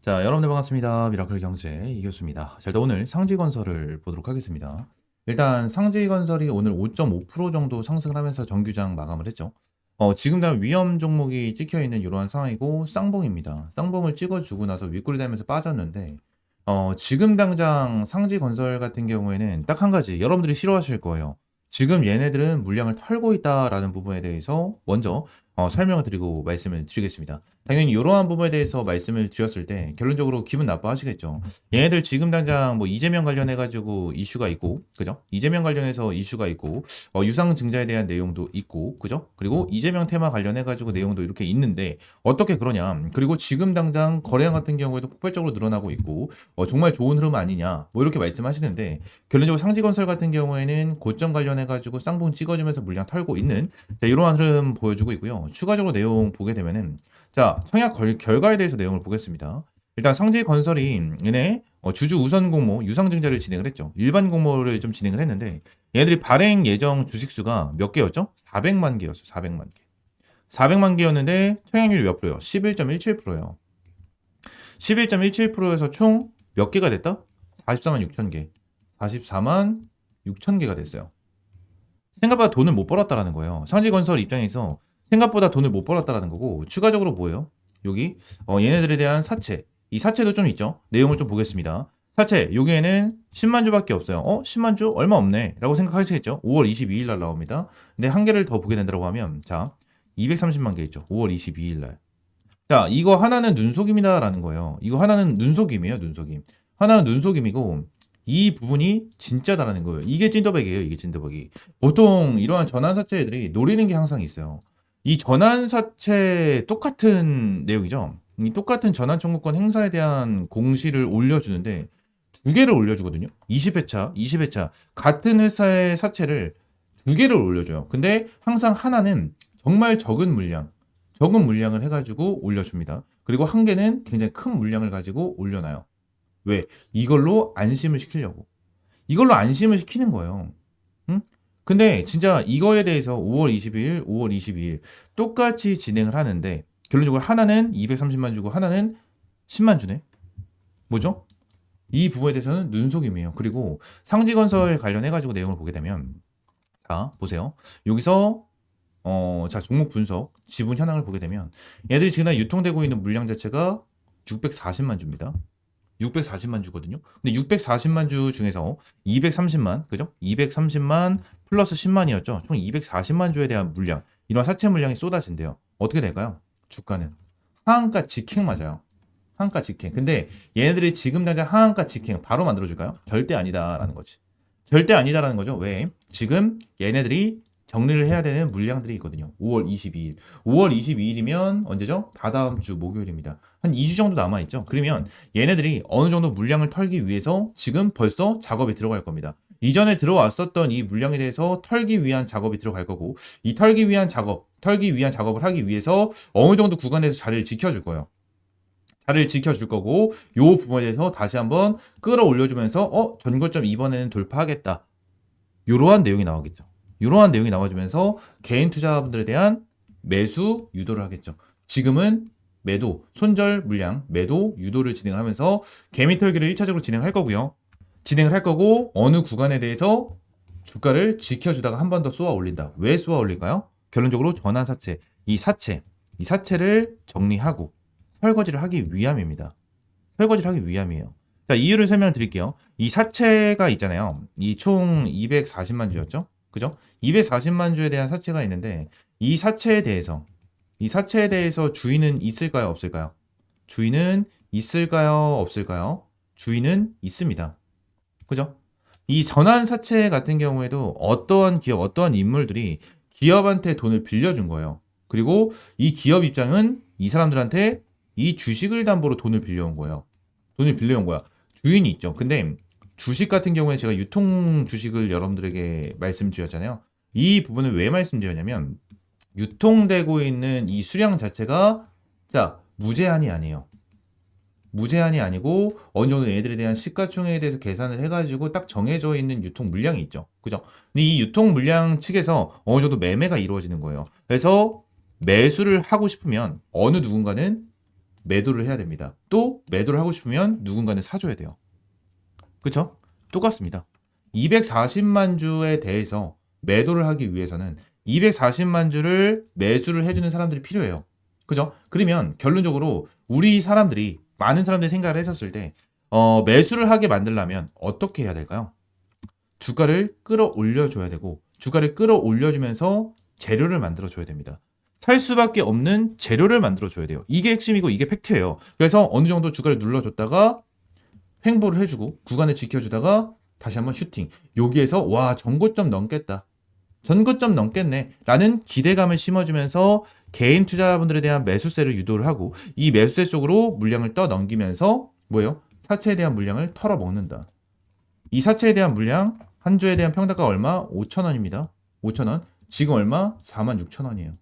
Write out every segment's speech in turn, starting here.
자, 여러분들 반갑습니다. 미라클 경제 이 교수입니다. 자, 일단 오늘 상지건설을 보도록 하겠습니다. 일단 상지건설이 오늘 5.5% 정도 상승을 하면서 정규장 마감을 했죠. 어, 지금 다 위험 종목이 찍혀 있는 이러한 상황이고 쌍봉입니다. 쌍봉을 찍어주고 나서 윗골이 달면서 빠졌는데 어, 지금 당장 상지건설 같은 경우에는 딱 한 가지 여러분들이 싫어하실 거예요. 지금 얘네들은 물량을 털고 있다라는 부분에 대해서 먼저 어, 설명을 드리고 말씀을 드리겠습니다. 당연히 이러한 부분에 대해서 말씀을 드렸을 때 결론적으로 기분 나빠하시겠죠. 얘네들 지금 당장 뭐 이재명 관련해 가지고 이슈가 있고, 그죠? 이재명 관련해서 이슈가 있고, 어, 유상 증자에 대한 내용도 있고, 그죠? 그리고 이재명 테마 관련해 가지고 내용도 이렇게 있는데 어떻게 그러냐? 그리고 지금 당장 거래량 같은 경우에도 폭발적으로 늘어나고 있고, 어, 정말 좋은 흐름 아니냐? 뭐 이렇게 말씀하시는데 결론적으로 상지건설 같은 경우에는 고점 관련해 가지고 쌍봉 찍어주면서 물량 털고 있는 자, 이러한 흐름 보여주고 있고요. 추가적으로 내용 보게 되면은 자, 청약 걸- 결과에 대해서 내용을 보겠습니다. 일단 상지 건설이 얘네 어, 주주 우선 공모 유상증자를 진행을 했죠. 일반 공모를 좀 진행을 했는데 얘들이 발행 예정 주식수가 몇 개였죠? 400만 개였어. 400만 개. 400만 개였는데 청약률이 몇 프로요? 11.17%예요. 11.17%에서 총 몇 개가 됐다? 44만 6천 개. 44만 6천 개가 됐어요. 생각보다 돈을 못 벌었다라는 거예요. 상지건설 입장에서 생각보다 돈을 못 벌었다라는 거고 추가적으로 뭐예요? 여기 어, 얘네들에 대한 사채. 이 사채도 좀 있죠? 내용을 좀 보겠습니다. 사채 여기에는 10만 주밖에 없어요. 어? 10만 주? 얼마 없네. 라고 생각하시겠죠? 5월 22일 날 나옵니다. 근데 한 개를 더 보게 된다고 하면 자 230만 개 있죠? 5월 22일 날 자 이거 하나는 눈속임이다 라는 거예요. 이거 하나는 눈속임이에요 눈속임. 하나는 눈속임이고 이 부분이 진짜다라는 거예요. 이게 찐더백이에요 이게 찐더백이. 보통 이러한 전환사채들이 노리는 게 항상 있어요 이 전환사채 똑같은 내용이죠. 이 똑같은 전환청구권 행사에 대한 공시를 올려주는데 두 개를 올려주거든요. 20회차, 20회차 같은 회사의 사채를 두 개를 올려줘요. 근데 항상 하나는 정말 적은 물량, 적은 물량을 해가지고 올려줍니다. 그리고 한 개는 굉장히 큰 물량을 가지고 올려놔요. 왜? 이걸로 안심을 시키려고. 이걸로 안심을 시키는 거예요. 응? 근데 진짜 이거에 대해서 5월 22일, 5월 22일 똑같이 진행을 하는데 결론적으로 하나는 230만 주고 하나는 10만 주네. 뭐죠? 이 부분에 대해서는 눈속임이에요. 그리고 상지건설 관련해 가지고 내용을 보게 되면 자 보세요. 여기서 어, 자 종목 분석 지분 현황을 보게 되면 얘들이 지금 유통되고 있는 물량 자체가 640만 주입니다. 640만 주거든요. 근데 640만 주 중에서 230만, 그죠? 230만 플러스 10만이었죠. 총 240만 주에 대한 물량, 이런 사채 물량이 쏟아진대요. 어떻게 될까요? 주가는 하한가 직행 맞아요. 하한가 직행. 근데 얘네들이 지금 당장 하한가 직행 바로 만들어줄까요? 절대 아니다라는 거지. 절대 아니다라는 거죠. 왜? 지금 얘네들이 정리를 해야 되는 물량들이 있거든요. 5월 22일. 5월 22일이면 언제죠? 다다음 주 목요일입니다. 한 2주 정도 남아있죠. 그러면 얘네들이 어느 정도 물량을 털기 위해서 지금 벌써 작업에 들어갈 겁니다. 이전에 들어왔었던 이 물량에 대해서 털기 위한 작업이 들어갈 거고, 이 털기 위한 작업, 털기 위한 작업을 하기 위해서 어느 정도 구간에서 자리를 지켜줄 거예요. 자리를 지켜줄 거고, 요 부분에 대해서 다시 한번 끌어올려주면서, 어, 전고점 이번에는 돌파하겠다. 요러한 내용이 나오겠죠. 이러한 내용이 나와주면서 개인 투자분들에 대한 매수 유도를 하겠죠. 지금은 매도, 손절 물량, 매도 유도를 진행하면서 개미 털기를 1차적으로 진행할 거고요. 진행을 할 거고 어느 구간에 대해서 주가를 지켜주다가 한 번 더 쏘아 올린다. 왜 쏘아 올릴까요? 결론적으로 전환 사채, 이 사채, 이 사채를 정리하고 설거지를 하기 위함입니다. 설거지를 하기 위함이에요. 자, 이유를 설명을 드릴게요. 이 사채가 있잖아요. 이 총 240만 주였죠? 그죠? 240만 주에 대한 사채가 있는데 이 사채에 대해서 이 사채에 대해서 주인은 있을까요? 없을까요? 주인은 있을까요? 없을까요? 주인은 있습니다. 그죠? 이 전환 사채 같은 경우에도 어떠한 기업, 어떠한 인물들이 기업한테 돈을 빌려준 거예요. 그리고 이 기업 입장은 이 사람들한테 이 주식을 담보로 돈을 빌려온 거예요. 돈을 빌려온 거야. 주인이 있죠. 근데 주식 같은 경우에 제가 유통 주식을 여러분들에게 말씀드렸잖아요. 이 부분을 왜 말씀드렸냐면 유통되고 있는 이 수량 자체가 자 무제한이 아니에요. 무제한이 아니고 어느 정도 얘들에 대한 시가총액에 대해서 계산을 해가지고 딱 정해져 있는 유통 물량이 있죠. 그죠? 근데 이 유통 물량 측에서 어느 정도 매매가 이루어지는 거예요. 그래서 매수를 하고 싶으면 어느 누군가는 매도를 해야 됩니다. 또 매도를 하고 싶으면 누군가는 사줘야 돼요. 그쵸? 똑같습니다. 240만 주에 대해서 매도를 하기 위해서는 240만 주를 매수를 해주는 사람들이 필요해요. 그죠? 그러면 결론적으로 우리 사람들이 많은 사람들이 생각을 했었을 때 어, 매수를 하게 만들려면 어떻게 해야 될까요? 주가를 끌어올려 줘야 되고 주가를 끌어올려 주면서 재료를 만들어 줘야 됩니다. 살 수밖에 없는 재료를 만들어 줘야 돼요. 이게 핵심이고 이게 팩트예요. 그래서 어느 정도 주가를 눌러 줬다가 횡보를 해 주고 구간을 지켜 주다가 다시 한번 슈팅. 여기에서 와, 전고점 넘겠다. 전고점 넘겠네. 라는 기대감을 심어주면서 개인 투자자분들에 대한 매수세를 유도를 하고 이 매수세 쪽으로 물량을 떠 넘기면서 뭐예요? 사채에 대한 물량을 털어 먹는다. 이 사채에 대한 물량 한 주에 대한 평가가 얼마? 5천 원입니다. 5천 원. 지금 얼마? 4만 6천 원이에요.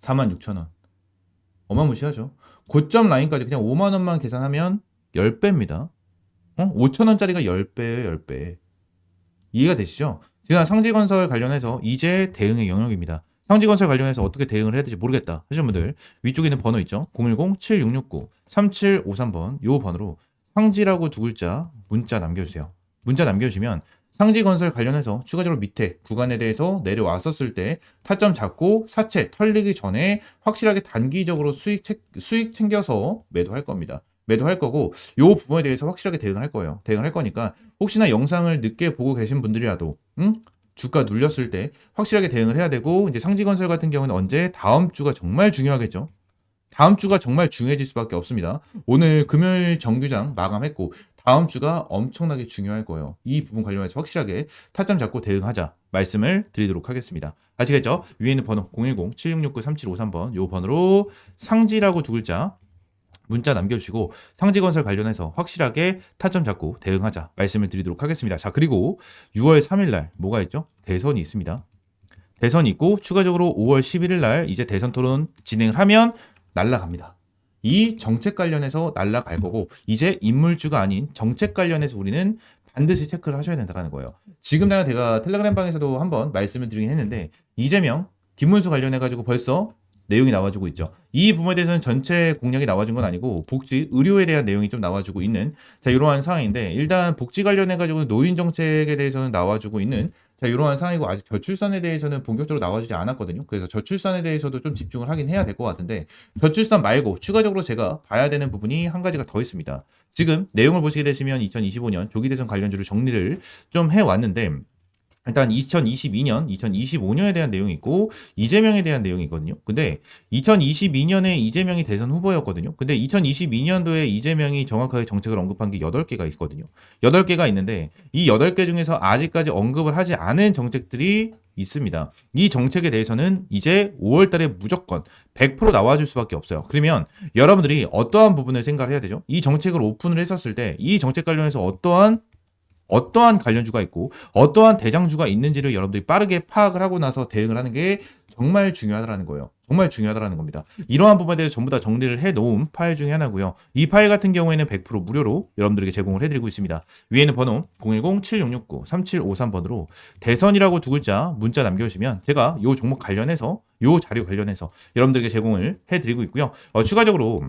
4만 6천 원. 어마무시하죠. 고점 라인까지 그냥 5만 원만 계산하면 10배입니다. 어? 5천 원짜리가 10배예요, 10배. 이해가 되시죠? 제가 상지건설 관련해서 이제 대응의 영역입니다. 상지건설 관련해서 어떻게 대응을 해야 될지 모르겠다 하시는 분들 위쪽에 있는 번호 있죠? 010-7669-3753번 요 번호로 상지라고 두 글자 문자 남겨주세요. 문자 남겨주시면 상지건설 관련해서 추가적으로 밑에 구간에 대해서 내려왔었을 때 타점 잡고 사채 털리기 전에 확실하게 단기적으로 수익, 챙- 수익 챙겨서 매도할 겁니다. 매도할 거고 요 부분에 대해서 확실하게 대응할 거예요. 대응할 거니까 혹시나 영상을 늦게 보고 계신 분들이라도 응? 주가 눌렸을 때 확실하게 대응을 해야 되고 이제 상지건설 같은 경우는 언제 다음 주가 정말 중요하겠죠. 다음 주가 정말 중요해질 수밖에 없습니다. 오늘 금요일 정규장 마감했고 다음 주가 엄청나게 중요할 거예요. 이 부분 관련해서 확실하게 타점 잡고 대응하자 말씀을 드리도록 하겠습니다. 아시겠죠? 위에 있는 번호 010-7669-3753번 요 번호로 상지라고 두 글자 문자 남겨주시고 상지건설 관련해서 확실하게 타점 잡고 대응하자 말씀을 드리도록 하겠습니다. 자 그리고 6월 3일 날 뭐가 있죠? 대선이 있습니다. 대선이 있고 추가적으로 5월 11일 날 이제 대선 토론 진행을 하면 날라갑니다. 이 정책 관련해서 날라갈 거고 이제 인물주가 아닌 정책 관련해서 우리는 반드시 체크를 하셔야 된다는 거예요. 지금 내가 제가 텔레그램 방에서도 한번 말씀을 드리긴 했는데 이재명, 김문수 관련해 가지고 벌써 내용이 나와주고 있죠. 이 부분에 대해서는 전체 공약이 나와준 건 아니고 복지, 의료에 대한 내용이 좀 나와주고 있는 자 이러한 상황인데 일단 복지 관련해 가지고 노인 정책에 대해서는 나와주고 있는 자 이러한 상황이고 아직 저출산에 대해서는 본격적으로 나와주지 않았거든요. 그래서 저출산에 대해서도 좀 집중을 하긴 해야 될 것 같은데 저출산 말고 추가적으로 제가 봐야 되는 부분이 한 가지가 더 있습니다. 지금 내용을 보시게 되시면 2025년 조기 대선 관련주를 정리를 좀 해왔는데 일단 2022년, 2025년에 대한 내용이 있고 이재명에 대한 내용이 있거든요. 근데 2022년에 이재명이 대선 후보였거든요. 근데 2022년도에 이재명이 정확하게 정책을 언급한 게 8개가 있거든요. 8개가 있는데 이 8개 중에서 아직까지 언급을 하지 않은 정책들이 있습니다. 이 정책에 대해서는 이제 5월 달에 무조건 100% 나와줄 수밖에 없어요. 그러면 여러분들이 어떠한 부분을 생각을 해야 되죠? 이 정책을 오픈을 했었을 때 이 정책 관련해서 어떠한 어떠한 관련주가 있고 어떠한 대장주가 있는지를 여러분들이 빠르게 파악을 하고 나서 대응을 하는 게 정말 중요하다는 거예요. 정말 중요하다는 겁니다. 이러한 부분에 대해서 전부 다 정리를 해 놓은 파일 중에 하나고요. 이 파일 같은 경우에는 100% 무료로 여러분들에게 제공을 해드리고 있습니다. 위에 있는 번호 010-7669-3753번으로 대선이라고 두 글자 문자 남겨주시면 제가 요 종목 관련해서 요 자료 관련해서 여러분들에게 제공을 해드리고 있고요. 어, 추가적으로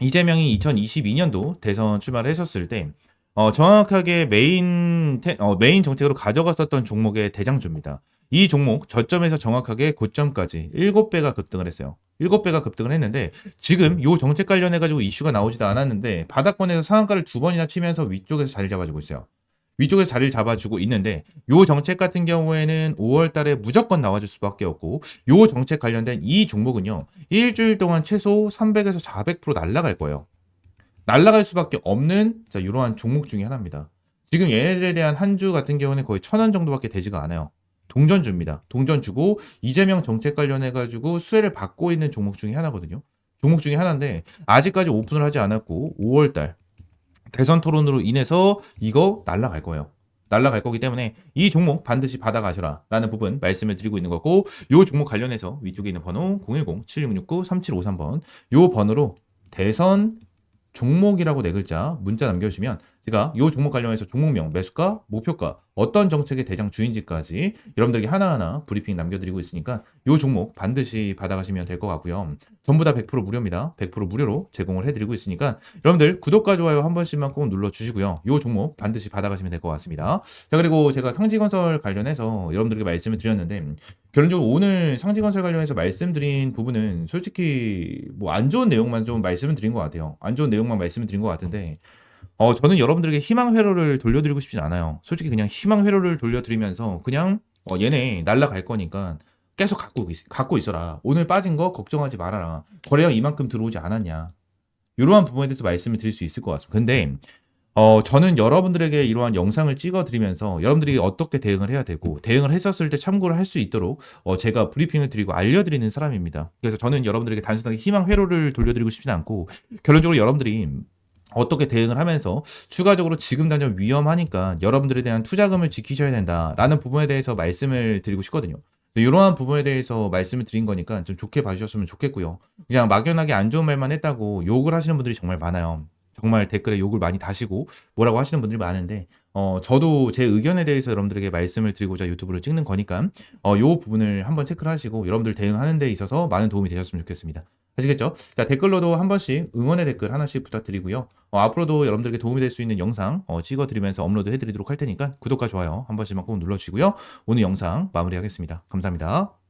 이재명이 2022년도 대선 출마를 했었을 때 어, 정확하게 메인, 테- 어, 메인 정책으로 가져갔었던 종목의 대장주입니다. 이 종목 저점에서 정확하게 고점까지 7배가 급등을 했어요. 7배가 급등을 했는데 지금 요 정책 관련해 가지고 이슈가 나오지도 않았는데 바닥권에서 상한가를 두 번이나 치면서 위쪽에서 자리를 잡아주고 있어요. 위쪽에서 자리를 잡아주고 있는데 요 정책 같은 경우에는 5월 달에 무조건 나와줄 수밖에 없고 요 정책 관련된 이 종목은요. 일주일 동안 최소 300에서 400% 날라갈 거예요. 날라갈 수밖에 없는 자 이러한 종목 중에 하나입니다. 지금 얘네들에 대한 한 주 같은 경우는 거의 천 원 정도밖에 되지가 않아요. 동전주입니다. 동전주고 이재명 정책 관련해 가지고 수혜를 받고 있는 종목 중에 하나거든요. 종목 중에 하나인데 아직까지 오픈을 하지 않았고 5월 달 대선 토론으로 인해서 이거 날라갈 거예요. 날라갈 거기 때문에 이 종목 반드시 받아가셔라 라는 부분 말씀을 드리고 있는 거고 요 종목 관련해서 위쪽에 있는 번호 010-7669-3753번 요 번호로 대선 종목이라고 네 글자 문자 남겨주시면 제가 요 종목 관련해서 종목명, 매수가, 목표가, 어떤 정책의 대장 주인지까지 여러분들에게 하나하나 브리핑 남겨드리고 있으니까 요 종목 반드시 받아가시면 될 것 같고요. 전부 다 100% 무료입니다. 100% 무료로 제공을 해드리고 있으니까 여러분들 구독과 좋아요 한 번씩만 꼭 눌러주시고요. 요 종목 반드시 받아가시면 될 것 같습니다. 자 그리고 제가 상지건설 관련해서 여러분들에게 말씀을 드렸는데 결론적으로 오늘 상지건설 관련해서 말씀드린 부분은 솔직히 뭐 안 좋은 내용만 좀 말씀을 드린 것 같아요. 안 좋은 내용만 말씀을 드린 것 같은데 어, 저는 여러분들에게 희망 회로를 돌려드리고 싶진 않아요. 솔직히 그냥 희망 회로를 돌려드리면서 그냥 어, 얘네 날라갈 거니까 계속 갖고, 있, 갖고 있어라. 오늘 빠진 거 걱정하지 말아라. 거래량 이만큼 들어오지 않았냐. 이러한 부분에 대해서 말씀을 드릴 수 있을 것 같습니다. 근데 어, 저는 여러분들에게 이러한 영상을 찍어 드리면서 여러분들이 어떻게 대응을 해야 되고 대응을 했었을 때 참고를 할 수 있도록 어, 제가 브리핑을 드리고 알려드리는 사람입니다. 그래서 저는 여러분들에게 단순하게 희망 회로를 돌려드리고 싶진 않고 결론적으로 여러분들이 어떻게 대응을 하면서 추가적으로 지금 당장 위험하니까 여러분들에 대한 투자금을 지키셔야 된다라는 부분에 대해서 말씀을 드리고 싶거든요. 이러한 부분에 대해서 말씀을 드린 거니까 좀 좋게 봐주셨으면 좋겠고요. 그냥 막연하게 안 좋은 말만 했다고 욕을 하시는 분들이 정말 많아요. 정말 댓글에 욕을 많이 다시고 뭐라고 하시는 분들이 많은데 어 저도 제 의견에 대해서 여러분들에게 말씀을 드리고자 유튜브를 찍는 거니까 어 요 부분을 한번 체크를 하시고 여러분들 대응하는 데 있어서 많은 도움이 되셨으면 좋겠습니다. 아시겠죠? 자, 댓글로도 한 번씩 응원의 댓글 하나씩 부탁드리고요. 어, 앞으로도 여러분들에게 도움이 될 수 있는 영상 어, 찍어드리면서 업로드 해드리도록 할 테니까 구독과 좋아요 한 번씩만 꼭 눌러주시고요. 오늘 영상 마무리하겠습니다. 감사합니다.